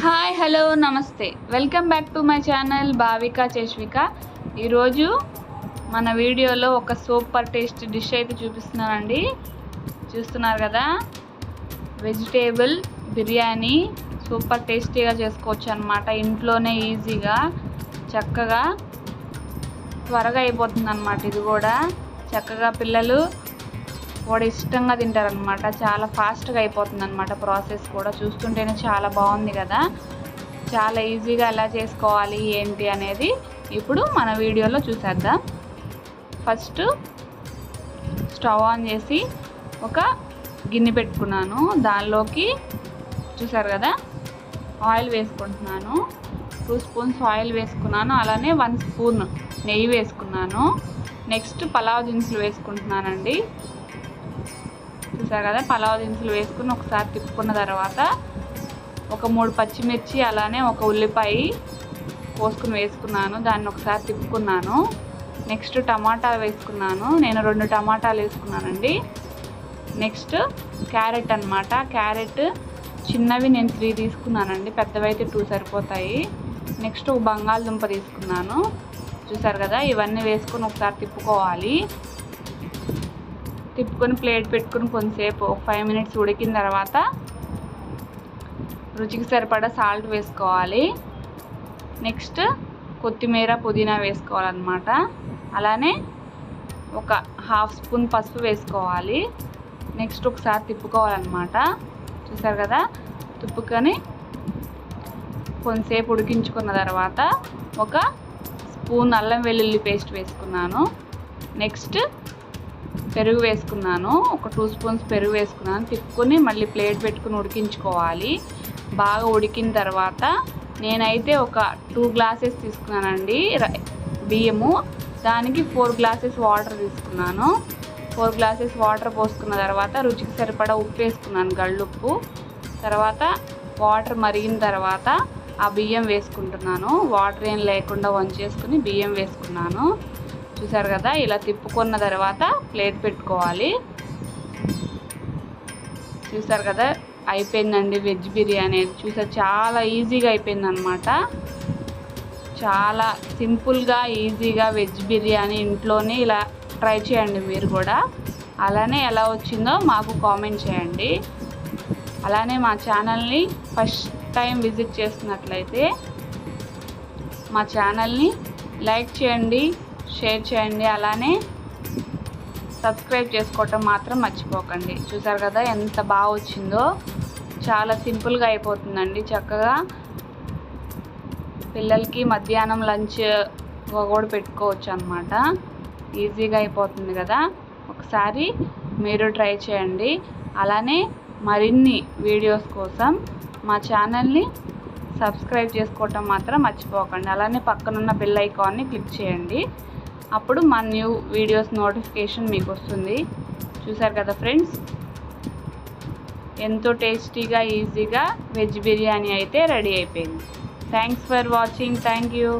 Hi hello నమస్తే. Welcome back to my channel Bhavika Cheshvika ఈరోజు మన వీడియోలో ఒక సూపర్ టేస్ట్ డిష్ అయితే చూపిస్తున్నానండి. చూస్తున్నారు కదా? వెజిటేబుల్ బిర్యానీ సూపర్ టేస్టీగా చేసుకోవచ్చు అనమాట ఇంట్లోనే ఈజీగా చక్కగా త్వరగా అయిపోతుంది అనమాట ఇది కూడా. చక్కగా పిల్లలు కూడా ఇష్టంగా తింటారనమాట చాలా ఫాస్ట్గా అయిపోతుంది అనమాట ప్రాసెస్ కూడా. చూస్తుంటేనే చాలా బాగుంది కదా. చాలా ఈజీగా ఎలా చేసుకోవాలి ఏంటి అనేది ఇప్పుడు మన వీడియోలో చూసేద్దాం. ఫస్ట్ స్టవ్ ఆన్ చేసి ఒక గిన్నె పెట్టుకున్నాను. దానిలోకి చూసారు కదా ఆయిల్ వేసుకుంటున్నాను. టూ స్పూన్స్ ఆయిల్ వేసుకున్నాను. అలానే వన్ స్పూన్ నెయ్యి వేసుకున్నాను. నెక్స్ట్ పలావ్ దినుసులు వేసుకుంటున్నానండి. చూసారు కదా పలావ్ దినుసులు వేసుకుని ఒకసారి తిప్పుకున్న తర్వాత ఒక మూడు పచ్చిమిర్చి అలానే ఒక ఉల్లిపాయ కోసుకుని వేసుకున్నాను. దాన్ని ఒకసారి తిప్పుకున్నాను. నెక్స్ట్ టమాటా వేసుకున్నాను. నేను రెండు టమాటాలు వేసుకున్నానండి. నెక్స్ట్ క్యారెట్ అనమాట క్యారెట్ చిన్నవి నేను త్రీ తీసుకున్నానండి. పెద్దవైతే టూ సరిపోతాయి. నెక్స్ట్ బంగాళదుంప తీసుకున్నాను. చూసారు కదా ఇవన్నీ వేసుకొని ఒకసారి తిప్పుకోవాలి. తిప్పుకొని ప్లేట్ పెట్టుకుని కొంతసేపు ఒక ఫైవ్ మినిట్స్ ఉడికిన తర్వాత రుచికి సరిపడా సాల్ట్ వేసుకోవాలి. నెక్స్ట్ కొత్తిమీర పుదీనా వేసుకోవాలన్నమాట. అలానే ఒక హాఫ్ స్పూన్ పసుపు వేసుకోవాలి. నెక్స్ట్ ఒకసారి తిప్పుకోవాలన్నమాట. చూసారు కదా? తిప్పుకొని కొంతసేపు ఉడికించుకున్న తర్వాత ఒక స్పూన్ అల్లం వెల్లుల్లి పేస్ట్ వేసుకున్నాను. నెక్స్ట్ పెరుగు వేసుకున్నాను. ఒక టూ స్పూన్స్ పెరుగు వేసుకున్నాను. తిప్పుకొని మళ్ళీ ప్లేట్ పెట్టుకుని ఉడికించుకోవాలి. బాగా ఉడికిన తర్వాత నేనైతే ఒక టూ గ్లాసెస్ తీసుకున్నానండి బియ్యము. దానికి ఫోర్ గ్లాసెస్ వాటర్ తీసుకున్నాను. ఫోర్ గ్లాసెస్ వాటర్ పోసుకున్న తర్వాత రుచికి సరిపడా ఉప్పు వేసుకున్నాను గళ్ళుప్పు. తర్వాత వాటర్ మరిగిన తర్వాత ఆ బియ్యం వేసుకుంటున్నాను. వాటర్ ఏం లేకుండా వంచేసుకుని బియ్యం వేసుకున్నాను. చూసారు కదా ఇలా తిప్పుకున్న తర్వాత ప్లేట్ పెట్టుకోవాలి. చూసారు కదా అయిపోయిందండి వెజ్ బిర్యానీ చూసారు చాలా ఈజీగా అయిపోయింది అనమాట చాలా సింపుల్గా ఈజీగా వెజ్ బిర్యానీ ఇంట్లోనే ఇలా ట్రై చేయండి మీరు కూడా. అలానే ఎలా వచ్చిందో మాకు కామెంట్ చేయండి. అలానే మా ఛానల్ని ఫస్ట్ టైం విజిట్ చేస్తున్నట్లయితే మా ఛానల్ని లైక్ చేయండి. షేర్ చేయండి అలానే సబ్స్క్రైబ్ చేసుకోవటం మాత్రం మర్చిపోకండి. చూసారు కదా ఎంత బాగా వచ్చిందో? చాలా సింపుల్గా అయిపోతుందండి. చక్కగా పిల్లలకి మధ్యాహ్నం లంచ్ కూడా పెట్టుకోవచ్చు అనమాట ఈజీగా అయిపోతుంది కదా? ఒకసారి మీరు ట్రై చేయండి. అలానే మరిన్ని వీడియోస్ కోసం మా ఛానల్ని సబ్స్క్రైబ్ చేసుకోవటం మాత్రం మర్చిపోకండి. అలానే పక్కనున్న బెల్ ఐకాన్ని క్లిక్ చేయండి. అప్పుడు మా న్యూ వీడియోస్ నోటిఫికేషన్ మీకు వస్తుంది. చూసారు కదా ఫ్రెండ్స్? ఎంతో టేస్టీగా ఈజీగా వెజ్ బిర్యానీ అయితే రెడీ అయిపోయింది. Thanks for watching thank you